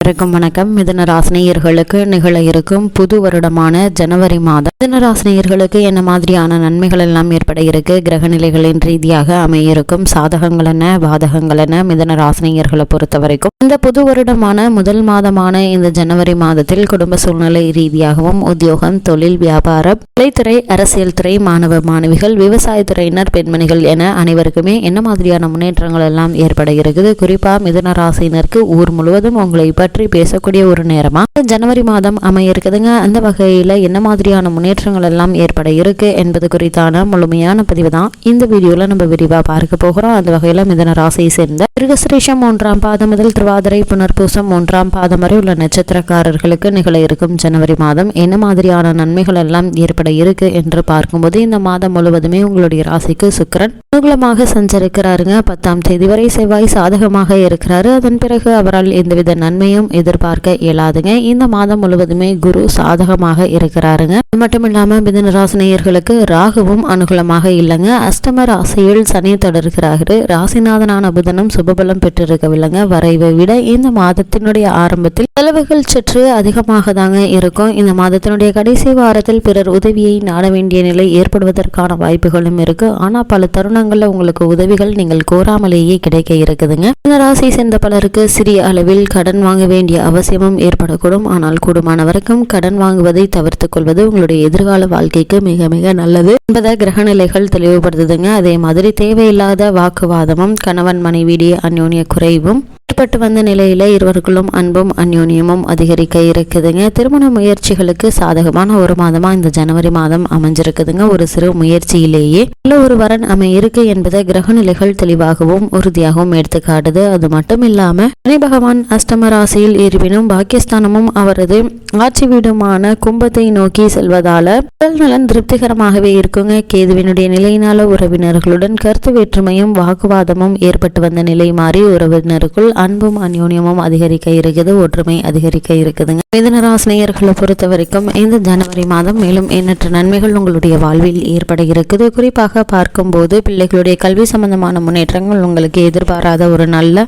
வணக்கம் வணக்கம். மிதனராசினியர்களுக்கு நிகழ இருக்கும் புது வருடமான ஜனவரி மாதம். மிதனராசினியர்களுக்கு என்ன மாதிரியான நன்மைகள் எல்லாம் ஏற்பட இருக்கு? கிரக நிலைகளின் ரீதியாக அமைய இருக்கும் சாதகங்கள் என்ன? பாதகங்கள் என்ன? மிதனராசினியர்களை பொறுத்த வரைக்கும் இந்த புது வருடமான முதல் மாதமான இந்த ஜனவரி மாதத்தில் குடும்ப சூழ்நிலை ரீதியாகவும் உத்தியோகம் தொழில் வியாபாரம் கலைத்துறை அரசியல் துறை மாணவ மாணவிகள் விவசாயத்துறையினர் பெண்மணிகள் என அனைவருக்குமே என்ன மாதிரியான முன்னேற்றங்கள் எல்லாம் ஏற்பட இருக்குது? குறிப்பாக மிதனராசினருக்கு ஊர் முழுவதும் உங்களை பற்றி பேசக்கூடிய ஒரு நேரமா? ஜனவரி மாதம் அமைய இருக்குதுங்க அந்த வகையில என்ன மாதிரியான முன்னேற்றங்கள் எல்லாம் ஏற்பட இருக்கு என்பது குறித்தான முழுமையான பதிவு தான் இந்த வீடியோல நம்ம விரிவா பார்க்க போகிறோம். அந்த வகையில மிதன ராசியை சேர்ந்த மிருகசிரேஷம் மூன்றாம் பாதம் முதல் திருவாதிரை புனர்பூசம் மூன்றாம் பாதம் வரை உள்ள நட்சத்திரக்காரர்களுக்கு நிகழ இருக்கும் ஜனவரி மாதம் என்ன மாதிரியான நன்மைகள் எல்லாம் ஏற்பட இருக்கு என்று பார்க்கும்போது இந்த மாதம் முழுவதுமே உங்களுடைய ராசிக்கு சுக்கிரன் அனுகூலமாக சஞ்சரிக்கிறாருங்க. பத்தாம் தேதி வரை செவ்வாய் சாதகமாக இருக்கிறாரு. அதன் பிறகு அவரால் எந்தவித நன்மையும் எதிர்பார்க்க இயலாதுங்க. இந்த மாதம் முழுவதுமே குரு சாதகமாக இருக்கிறாருங்க. அது மட்டும் இல்லாம மிதுன ராசினியர்களுக்கு ராகுவும் அனுகூலமாக இல்லைங்க. அஷ்டம ராசியில் சனி தொடர்கிறாரு. ராசிநாதனான புதனும் சுபபலம் பெற்றிருக்கவில்லைங்க. வரைவை விட இந்த மாதத்தினுடைய ஆரம்பத்தில் செலவுகள் சற்று அதிகமாக தாங்க இருக்கும். இந்த மாதத்தினுடைய கடைசி வாரத்தில் பிறர் உதவியை நாட வேண்டிய நிலை ஏற்படுவதற்கான வாய்ப்புகளும் இருக்கு. ஆனா பல தருணங்கள்ல உங்களுக்கு உதவிகள் நீங்கள் கோராமலேயே கிடைக்க இருக்குதுங்க. இந்த ராசியை சேர்ந்த பலருக்கு சிறிய அளவில் கடன் வாங்க வேண்டிய அவசியமும் ஏற்படக்கூடும். ஆனால் கூடுமான வரைக்கும் கடன் வாங்குவதை தவிர்த்துக் கொள்வது உங்களுடைய எதிர்கால வாழ்க்கைக்கு மிக மிக நல்லது. என்பதை கிரகநிலைகள் தெளிவுபடுத்துதுங்க. அதே மாதிரி தேவையில்லாத வாக்குவாதமும் கணவன் மனைவியிடையே அந்யோன்ய குறைவும் ஏற்பட்டு வந்த நிலையில இருவருக்குள்ளும் அன்பும் அந்யோன்யமும் அதிகரிக்க இருக்குதுங்க. திருமண முயற்சிகளுக்கு சாதகமான ஒரு மாதமா இந்த ஜனவரி மாதம் அமைஞ்சிருக்குதுங்க. ஒரு சிறு முயற்சியிலேயே நல்ல ஒரு வரன் அமை இருக்கு என்பதை கிரக நிலைகள் தெளிவாகவும் உறுதியாகவும் எடுத்து காட்டுது அது மட்டும் இல்லாம சனி பகவான் அஷ்டம ராசியில் இருப்பினும் பாகிஸ்தானமும் அவரது ஆட்சி வீடுமான கும்பத்தை நோக்கி செல்வதால உடல் நலன் திருப்திகரமாகவே இருக்குங்க. கேதுவினுடைய நிலையினால உறவினர்களுடன் கருத்து வேற்றுமையும் வாக்குவாதமும் ஏற்பட்டு வந்த நிலை மாறி உறவினருக்குள் அன்பும் அந்யோன்யமும் அதிகரிக்க இருக்குது ஒற்றுமை அதிகரிக்க இருக்குதுங்க. மிதனராசினியர்களை பொறுத்த வரைக்கும் இந்த ஜனவரி மாதம் மேலும் எண்ணற்ற நன்மைகள் உங்களுடைய வாழ்வில் ஏற்பட இருக்குது. குறிப்பாக பார்க்கும்போது பிள்ளைகளுடைய கல்வி சம்பந்தமான முன்னேற்றங்கள் உங்களுக்கு எதிர்பாராத ஒரு நல்ல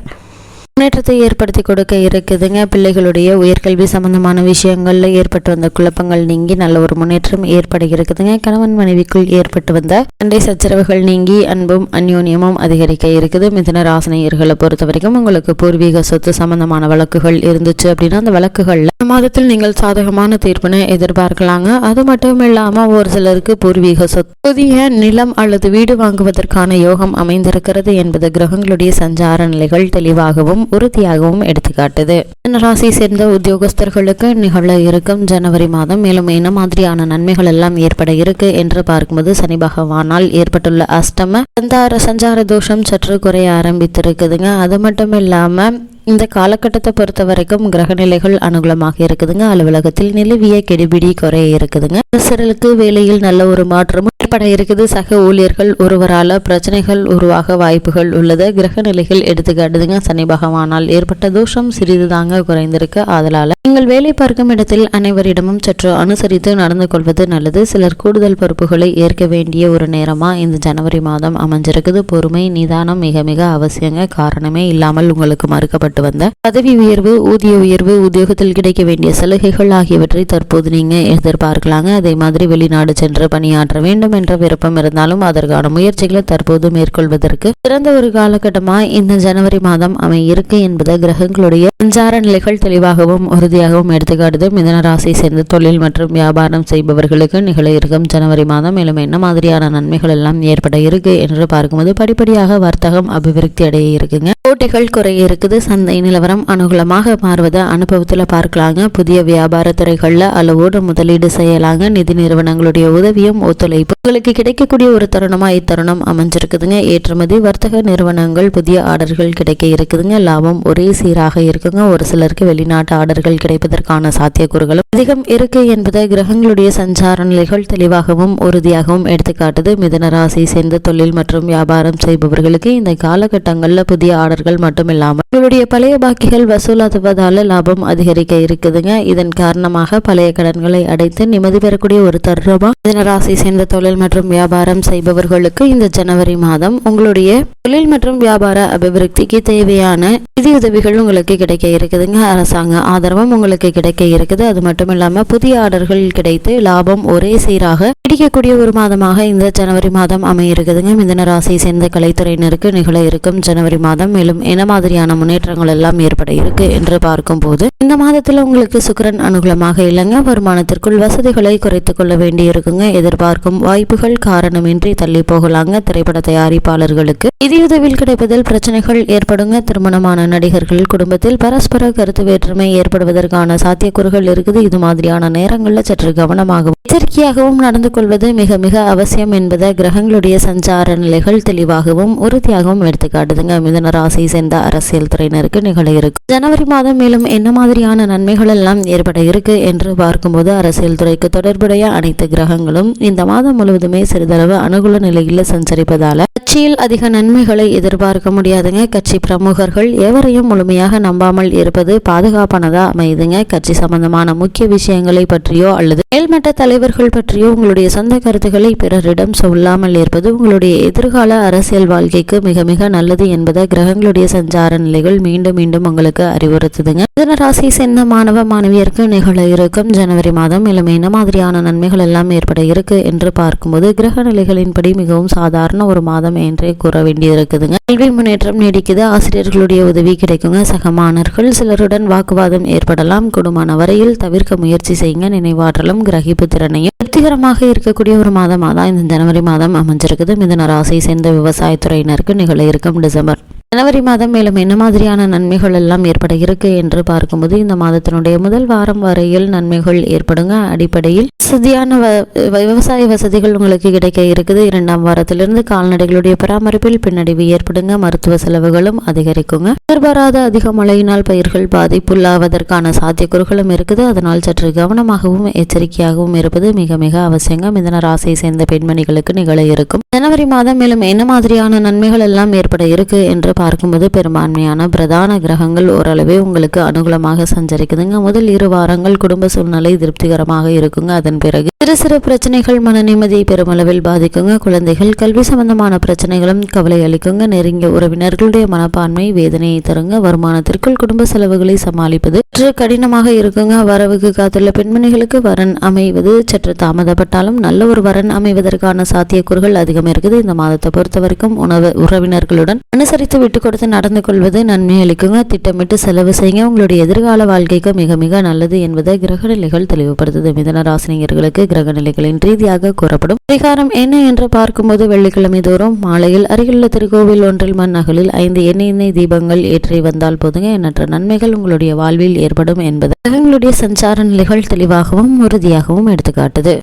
முன்னேற்றத்தை ஏற்படுத்தி கொடுக்க இருக்குதுங்க. பிள்ளைகளுடைய உயர்கல்வி சம்பந்தமான விஷயங்களில் ஏற்பட்டு வந்த குழப்பங்கள் நீங்கி நல்ல ஒரு முன்னேற்றம் ஏற்பட இருக்குதுங்க. கணவன் மனைவிக்குள் ஏற்பட்டு வந்த சண்டை சச்சரவுகள் நீங்கி அன்பும் அந்யோன்யமும் அதிகரிக்க இருக்குது. மிதன ராசனையர்களை பொறுத்த வரைக்கும் உங்களுக்கு பூர்வீக சொத்து சம்பந்தமான வழக்குகள் இருந்துச்சு அப்படின்னா அந்த வழக்குகள்ல இந்த மாதத்தில் நீங்கள் சாதகமான தீர்ப்பினை எதிர்பார்க்கலாங்க. அது மட்டும் இல்லாமல் ஒரு சிலருக்கு பூர்வீக சொத்து புதிய நிலம் அல்லது வீடு வாங்குவதற்கான யோகம் அமைந்திருக்கிறது என்பது கிரகங்களுடைய சஞ்சார நிலைகள் தெளிவாகவும் உறுதியாகவும் எடுத்துக்காட்டுது. ராசி சேர்ந்த உத்தியோகஸ்தர்களுக்கு நிகழ இருக்கும் ஜனவரி மாதம் மேலும் என்ன மாதிரியான நன்மைகள் எல்லாம் ஏற்பட இருக்கு என்று பார்க்கும்போது சனி பகவானால் ஏற்பட்டுள்ள அஷ்டம சஞ்சார சஞ்சார தோஷம் சற்று குறைய ஆரம்பித்திருக்குதுங்க. அது மட்டும் இல்லாம இந்த காலகட்டத்தை பொறுத்த வரைக்கும் கிரகநிலைகள் அனுகூலமாக இருக்குதுங்க. அலுவலகத்தில் நிலவிய கெடுபிடி குறைய இருக்குதுங்க. அரசர்களுக்கு வேலையில் நல்ல ஒரு மாற்றமும் ஏற்பட இருக்குது. சக ஊழியர்கள் ஒருவரால் பிரச்சனைகள் உருவாக வாய்ப்புகள் உள்ளது. கிரக நிலைகள் எடுத்துக்காட்டுதுங்க. சனி பகவானால் ஏற்பட்ட தோஷம் சிறிது தாங்க குறைந்திருக்கு. அதனால நீங்கள் வேலை பார்க்கும் இடத்தில் அனைவரிடமும் சற்று அனுசரித்து நடந்து கொள்வது நல்லது. சிலர் கூடுதல் பொறுப்புகளை ஏற்க வேண்டிய ஒரு நேரமா இந்த ஜனவரி மாதம் அமைஞ்சிருக்குது. பொறுமை நிதானம் மிக மிக அவசியங்க. காரணமே இல்லாமல் உங்களுக்கு மறுக்கப்பட்டு வந்த பதவி உயர்வு ஊதிய உயர்வு உத்தியோகத்தில் கிடைக்க வேண்டிய சலுகைகள் ஆகியவற்றை தற்போது நீங்க எதிர்பார்க்கலாங்க. அதே மாதிரி வெளிநாடு சென்று பணியாற்ற வேண்டும் என்ற விருப்பம் இருந்தாலும் அதற்கான முயற்சிகளை தற்போது மேற்கொள்வதற்கு சிறந்த ஒரு காலகட்டமா இந்த ஜனவரி மாதம் அமை இருக்கு என்பதை கிரகங்களுடைய சஞ்சார நிலைகள் தெளிவாகவும் உறுதியாகவும் எடுத்துக்காட்டுது. மிதன ராசி சேர்ந்த தொழில் மற்றும் வியாபாரம் செய்பவர்களுக்கு நிகழ இருக்கும் ஜனவரி மாதம் மேலும் என்ன மாதிரியான நன்மைகள் எல்லாம் ஏற்பட இருக்கு என்று பார்க்கும்போது படிப்படியாக வர்த்தகம் அபிவிருத்தி அடைய இருக்குங்க. போட்டிகள் குறைய இருக்குது. சந்தை நிலவரம் அனுகூலமாக மாறுவதை அனுபவத்தில் பார்க்கலாங்க. புதிய வியாபார துறைகளில் அளவோடு முதலீடு செய்யலாங்க. நிதி நிறுவனங்களுடைய உதவியும் ஒத்துழைப்பு உங்களுக்கு கிடைக்கக்கூடிய ஒரு தருணமாக இத்தருணம் அமைஞ்சிருக்குதுங்க. ஏற்றுமதி வர்த்தக நிறுவனங்கள் புதிய ஆர்டர்கள் கிடைக்க இருக்குதுங்க. லாபம் ஒரே சீராக இருக்குங்க. ஒரு சிலருக்கு வெளிநாட்டு ஆர்டர்கள் கிடைப்பதற்கான சாத்தியக்கூறுகளும் அதிகம் இருக்கு என்பதை கிரகங்களுடைய சஞ்சார நிலைகள் தெளிவாகவும் உறுதியாகவும் எடுத்துக்காட்டுது. மிதன ராசி சேர்ந்த தொழில் மற்றும் வியாபாரம் செய்பவர்களுக்கு இந்த காலகட்டங்களில் புதிய ஆர்டர்கள் மட்டும் இல்லாமல் உங்களுடைய பழைய பாக்கிகள் வசூலாத்துவதால லாபம் அதிகரிக்க இருக்குதுங்க. இதன் காரணமாக பழைய கடன்களை அடைத்து நிம்மதி பெறக்கூடிய ஒரு தருணமா மிதன ராசி சேர்ந்த தொழில் தொழில் மற்றும் வியாபாரம் செய்பவர்களுக்கு இந்த ஜனவரி மாதம் உங்களுடைய தொழில் மற்றும் வியாபார அபிவிருத்திக்கு தேவையான நிதியுதவிகள் உங்களுக்கு கிடைக்க இருக்குதுங்க. அரசாங்க ஆதரவும் உங்களுக்கு கிடைக்க இருக்குது. அது மட்டும் இல்லாம புதிய ஆர்டர்கள் கிடைத்து லாபம் ஒரே சீராக கிடைக்கக்கூடிய ஒரு மாதமாக இந்த ஜனவரி மாதம் அமைய இருக்குதுங்க மிதன ராசியை சேர்ந்த கலைத்துறையினருக்கு நிகழ இருக்கும் ஜனவரி மாதம். மேலும் என்ன மாதிரியான முன்னேற்றங்கள் எல்லாம் ஏற்பட இருக்கு என்று பார்க்கும்போது இந்த மாதத்தில் உங்களுக்கு சுக்கிரன் அனுகூலமாக இல்லைங்க. வருமானத்திற்குள் வசதிகளை குறைத்துக் கொள்ள வேண்டி இருக்குங்க எதிர்பார்க்கும் வாய்ப்புகள் காரணமின்றி தள்ளி போகலாங்க திரைப்பட தயாரிப்பாளர்களுக்கு. நிதியுதவியில் கிடைப்பதில் பிரச்சனைகள் ஏற்படுங்க. திருமணமான நடிகர்கள் குடும்பத்தில் பரஸ்பர கருத்து வேற்றுமை ஏற்படுவதற்கான சாத்தியக்கூறுகள் இருக்குது. இது மாதிரியான நேரங்களில் சற்று கவனமாகவும் எச்சரிக்கையாகவும் நடந்து கொள்வது மிக மிக அவசியம் என்பதை கிரகங்களுடைய சஞ்சார நிலைகள் தெளிவாகவும் உறுதியாகவும் எடுத்துக்காட்டுதுங்க மிதன ராசி சேர்ந்த அரசியல் துறையினருக்கு நிகழ இருக்கும் ஜனவரி மாதம் மேலும் என்ன மாதிரியான நன்மைகள் எல்லாம் ஏற்பட இருக்கு என்று பார்க்கும்போது அரசியல் துறைக்கு தொடர்புடைய அனைத்து கிரகங்களும் இந்த மாதம் முழுவதும் சிறிதளவு அனுகூல நிலையில் சஞ்சரிப்பதால கட்சியில் அதிக நன்மைகளை எதிர்பார்க்க முடியாதுங்க. கட்சி பிரமுகர்கள் எவரையும் முழுமையாக நம்பாமல் இருப்பது பாதுகாப்பானதா அமையுதுங்க. கட்சி சம்பந்தமான முக்கிய விஷயங்களை பற்றியோ அல்லது கீழ்மட்ட தலைவர்கள் பற்றிய உங்களுடைய சொந்த கருத்துக்களை பிறரிடம் சொல்லாமல் இருப்பது உங்களுடைய எதிர்கால அரசியல் வாழ்க்கைக்கு மிக மிக நல்லது என்பதை கிரகங்களுடைய சஞ்சார நிலைகள் மீண்டும் மீண்டும் உங்களுக்கு அறிவுறுத்துதுங்க. மிதன ராசி சேர்ந்த மாணவ மாணவியருக்கு நிகழ இருக்கும் ஜனவரி மாதம் மேலும் என்ன மாதிரியான நன்மைகள் எல்லாம் ஏற்பட இருக்கு என்று பார்க்கும்போது கிரக நிலைகளின்படி மிகவும் சாதாரண ஒரு மாதம் என்றே கூற வேண்டியிருக்குதுங்க. கல்வி முன்னேற்றம் நீடிக்குது ஆசிரியர்களுடைய உதவி கிடைக்குங்க. சக மாணவர்கள் சிலருடன் வாக்குவாதம் ஏற்படலாம். குடும்பமான வரையில் தவிர்க்க முயற்சி செய்யுங்க. நினைவாற்றலும் கிரக திறனையும் திருப்திகரமாக இருக்கக்கூடிய ஒரு மாதமாக தான் இந்த ஜனவரி மாதம் அமைஞ்சிருக்குது. மிதன ராசியை சேர்ந்த விவசாயத்துறையினருக்கு நிகழ இருக்கும் டிசம்பர் ஜனவரி மாதம் மேலும் என்ன மாதிரியான நன்மைகள் எல்லாம் ஏற்பட இருக்கு என்று பார்க்கும்போது இந்த மாதத்தினுடைய முதல் வாரம் வரையில் நன்மைகள் ஏற்படுங்க. அடிப்படையில் வசதியான விவசாய வசதிகள் உங்களுக்கு கிடைக்க இருக்குது. இரண்டாம் வாரத்திலிருந்து கால்நடைகளுடைய பராமரிப்பில் பின்னடைவு ஏற்படுங்க. மருத்துவ செலவுகளும் அதிகரிக்குங்க. எதிர்பாராத அதிக மழையினால் பயிர்கள் பாதிப்புள்ளாவதற்கான சாத்தியக்கூறுகளும் இருக்குது. அதனால் சற்று கவனமாகவும் எச்சரிக்கையாகவும் இருப்பது மிக மிக அவசியங்க. மிதன ராசியை சேர்ந்த பெண்மணிகளுக்கு நிகழ இருக்கும். ஜனவரி மாதம் மேலும் என்ன மாதிரியான நன்மைகள் எல்லாம் ஏற்பட இருக்கு என்று பார்க்கும்போது பெரும்பான்மையான பிரதான கிரகங்கள் ஓரளவே உங்களுக்கு அனுகூலமாக சஞ்சரிக்குதுங்க. முதல் இரு வாரங்கள் குடும்ப சூழ்நிலை திருப்திகரமாக இருக்குங்க. அதன் பிறகு சிறு சிறு பிரச்சனைகள் மன நிம்மதியை பெருமளவில் பாதிக்குங்க. குழந்தைகள் கல்வி சம்பந்தமான பிரச்சனைகளும் கவலை அளிக்குங்க. நெருங்கிய உறவினர்களுடைய மனப்பான்மை வேதனையை தருங்க. வருமானத்திற்குள் குடும்ப செலவுகளை சமாளிப்பது சற்று கடினமாக இருக்குங்க. வரவுக்கு காத்துள்ள பெண்மணிகளுக்கு வரன் அமைவது சற்று தாமதப்பட்டாலும் நல்ல ஒரு வரன் அமைவதற்கான சாத்தியக்கூறுகள் அதிகம் இருக்குது. இந்த மாதத்தை பொறுத்த வரைக்கும் உணவு உறவினர்களுடன் அனுசரித்து விட்டு கொடுத்து நடந்து கொள்வது நன்மை அளிக்குங்க. திட்டமிட்டு செலவு செய்யுங்க. உங்களுடைய எதிர்கால வாழ்க்கைக்கு மிக மிக நல்லது என்பதை கிரகநிலைகள் தெளிவுபடுத்துது. மிதன ராசினியர்களுக்கு கிரகநிலைகளின் ரீதியாக கூறப்படும் பரிகாரம் என்ன என்று பார்க்கும்போது வெள்ளிக்கிழமை தோறும் மாலையில் அருகிலுள்ள திருக்கோவில் ஒன்றில் மண் அகலில் ஐந்து எண்ணெய் எண்ணெய் தீபங்கள் ஏற்றி வந்தால் போதுங்க. எண்ணற்ற நன்மைகள் உங்களுடைய வாழ்வில் ஏற்படும் என்பது கிரகங்களுடைய சஞ்சார நிலைகள் தெளிவாகவும் உறுதியாகவும் எடுத்துக்காட்டுது.